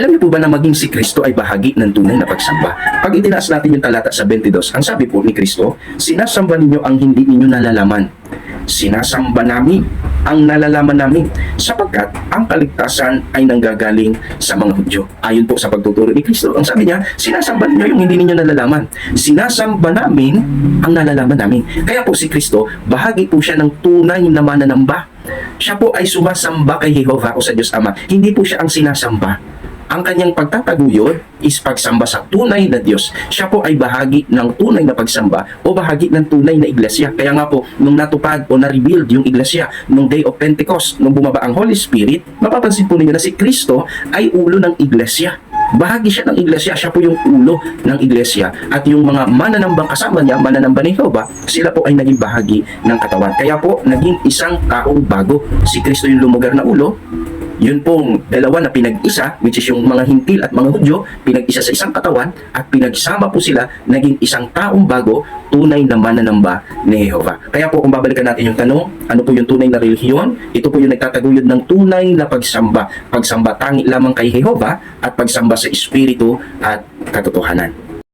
Alam niyo po ba na maging si Kristo ay bahagi ng tunay na pagsamba? Pag itinaas natin yung talata sa 22, ang sabi po ni Kristo, sinasamba ninyo ang hindi ninyo nalalaman. Sinasamba namin ang nalalaman namin sapagkat ang kaligtasan ay nanggagaling sa mga Hudyo. Ayon po sa pagtuturo ni Kristo, ang sabi niya, sinasamba ninyo yung hindi ninyo nalalaman. Sinasamba namin ang nalalaman namin. Kaya po si Kristo, bahagi po siya ng tunay na mananamba. Siya po ay sumasamba kay Jehovah o sa Diyos Ama. Hindi po siya ang sinasamba ang kanyang pagtataguyod is pagsamba sa tunay na Diyos. Siya po ay bahagi ng tunay na pagsamba o bahagi ng tunay na iglesia. Kaya nga po, nung natupad o na-rebuild yung iglesia, nung Day of Pentecost, nung bumaba ang Holy Spirit, mapapansin po ninyo na si Kristo ay ulo ng iglesia. Bahagi siya ng iglesia, siya po yung ulo ng iglesia. At yung mga mananambang kasama niya, mananamba ni Jehovah, sila po ay naging bahagi ng katawan. Kaya po, naging isang taong bago. Si Kristo yung lumugar na ulo, yun pong dalawa na pinag-isa, which is yung mga hintil at mga hudyo, pinag-isa sa isang katawan at pinagsama po sila, naging isang taong bago, tunay na mananamba ni Jehovah. Kaya po kung babalikan natin yung tanong, ano po yung tunay na relihiyon? Ito po yung nagtataguyod ng tunay na pagsamba. Pagsamba tangi lamang kay Jehovah at pagsamba sa Espiritu at katotohanan.